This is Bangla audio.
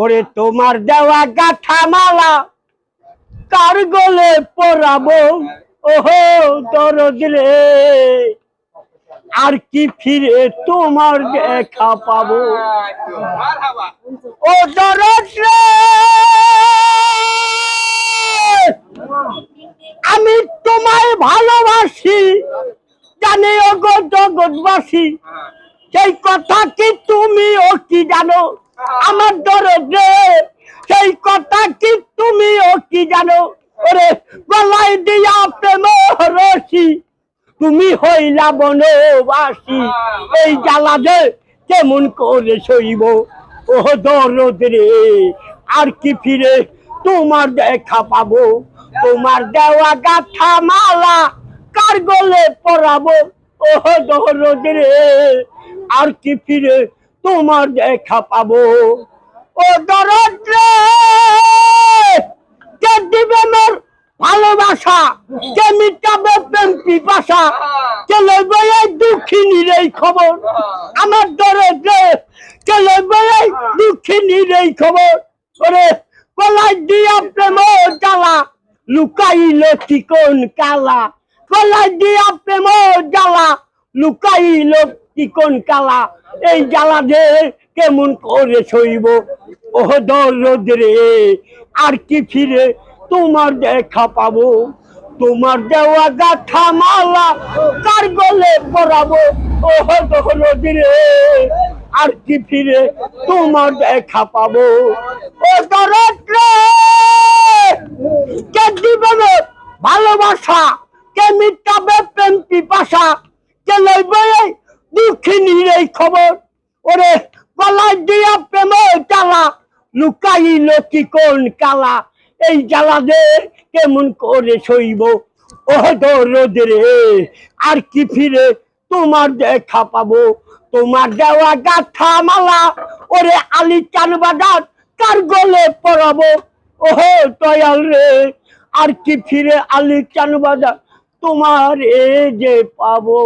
ওরে তোমার দেওয়া গাথা মালা, কার গলে পরাবো? ওহো, দরদ রে। আর কি ফিরে তোমার দেখা পাবো? ও দরদ রে। আমি তোমায় ভালোবাসি, জানি ও গো জগৎবাসী সেই কথা কি তুমি ও কি জানো? আমার দরদ সেই কথা কি তুমি ও কি জানো? ওরে গলায় দিয়া প্রেম রসি তুমি হইলা বনবাসী। এই জ্বালা দে কেমন করে সইব? ও দরদ রে, আর কি ফিরে তোমার দেখা পাবো? তোমার দেওয়া গাথা মালা কার গলে পরাবো? ও দরদ রে, আর কি ফিরে তোমার দেখা পাবো। ও দরদ কে দিবে মোর ভালোবাসা? কে মিটাবে প্রেম পিপাসা? কে লইবে এই দুঃখিনীর এই খবর? আমার দরদ রে কে লইবে এই দুঃখিনীর এই খবর? ওরে কলাই দিয়া প্রেম জ্বালা, লুকাইল চিকন কালা। কলাই দিয়া প্রেম জ্বালা লুকাইল চিকন কালা? এই জ্বালা যে কেমন করে সইব? ও দরদ রে আর কি ফিরে তোমার দেখা পাবো? তোমার দেওয়া গাথা মালা কার গলে পরাবো? ও দরদ রে আর কি ফিরে তোমার দেখা পাবো? ও দরদ রে কে দিবে ভালোবাসা? কে মিটাবে প্রেম পিপাসা? কে লইবে এই দুঃখিনীর এই খবর। ওরে গলায় দিয়া প্রেম জ্বালা, লুকাইল কি কোন কালা। এই জ্বালা দে কেমন করে সইব? ও দরদ রে, আর কি ফিরে তোমার দেখা পাবো? তোমার দেওয়া গাথা মালা, ওরে আলি চান বাজার কার গলে পড়াবো ওহো দয়াল রে, আর কি ফিরে আলি চান বাজার তোমার এ যে পাবো।